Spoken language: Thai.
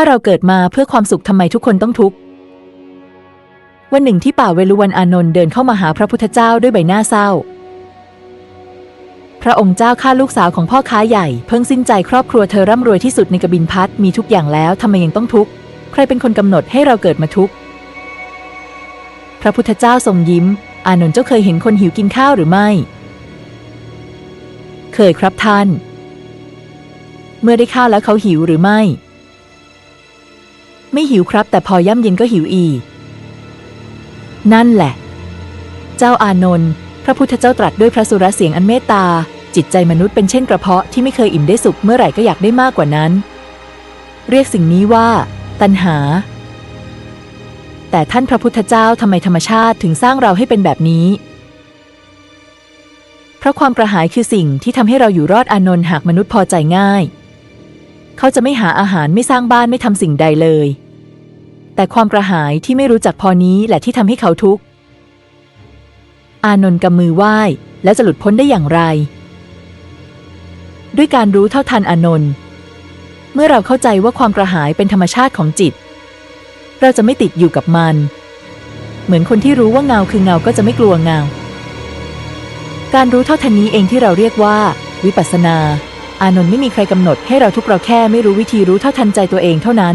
ถ้าเราเกิดมาเพื่อความสุขทำไมทุกคนต้องทุกข์ วันหนึ่งที่ป่าเวลุวันอานนท์เดินเข้ามาหาพระพุทธเจ้าด้วยใบหน้าเศร้า พระองค์เจ้าฆ่าลูกสาวของพ่อค้าใหญ่เพิ่งสิ้นใจครอบครัวเธอร่ำรวยที่สุดในกบินพัทมีทุกอย่างแล้วทำไมยังต้องทุกข์ ใครเป็นคนกำหนดให้เราเกิดมาทุกข์ พระพุทธเจ้าทรงยิ้ม อานนท์เจ้าเคยเห็นคนหิวกินข้าวหรือไม่ เคยครับท่าน เมื่อได้ข้าวแล้วเขาหิวหรือไม่ ไม่หิวครับ แต่พอย่ำเย็นก็หิวอีก นั่นแหละ เจ้าอานนท์พระพุทธเจ้าตรัสด้วยพระสุรเสียงอันเมตตา จิตใจมนุษย์เป็นเช่นกระเพาะที่ไม่เคยอิ่มได้สุขเมื่อไหร่ก็อยากได้มากกว่านั้น เรียกสิ่งนี้ว่า ตัณหา แต่ท่านพระพุทธเจ้าทำไมธรรมชาติถึงสร้างเราให้เป็นแบบนี้ เพราะความกระหายคือสิ่งที่ทำให้เราอยู่รอดอานนท์หากมนุษย์พอใจง่าย เขาจะไม่หาอาหารไม่สร้างบ้านไม่ทำสิ่งใดเลย แต่ความกระหายที่ไม่รู้จักพอนี้แหละที่ทำให้เขาทุกข์ อานนท์กำมือไหว้ แล้วจะหลุดพ้นได้อย่างไร ด้วยการรู้เท่าทันอานนท์เมื่อเราเข้าใจว่าความกระหายเป็นธรรมชาติของจิต เราจะไม่ติดอยู่กับมัน เหมือนคนที่รู้ว่าเงาคือเงาก็จะไม่กลัวเงา การรู้เท่าทันนี้เองที่เราเรียกว่า วิปัสสนา อานนท์ไม่มีใครกำหนดให้เราทุกเราแค่ไม่รู้วิธีรู้เท่าทันใจตัวเองเท่านั้น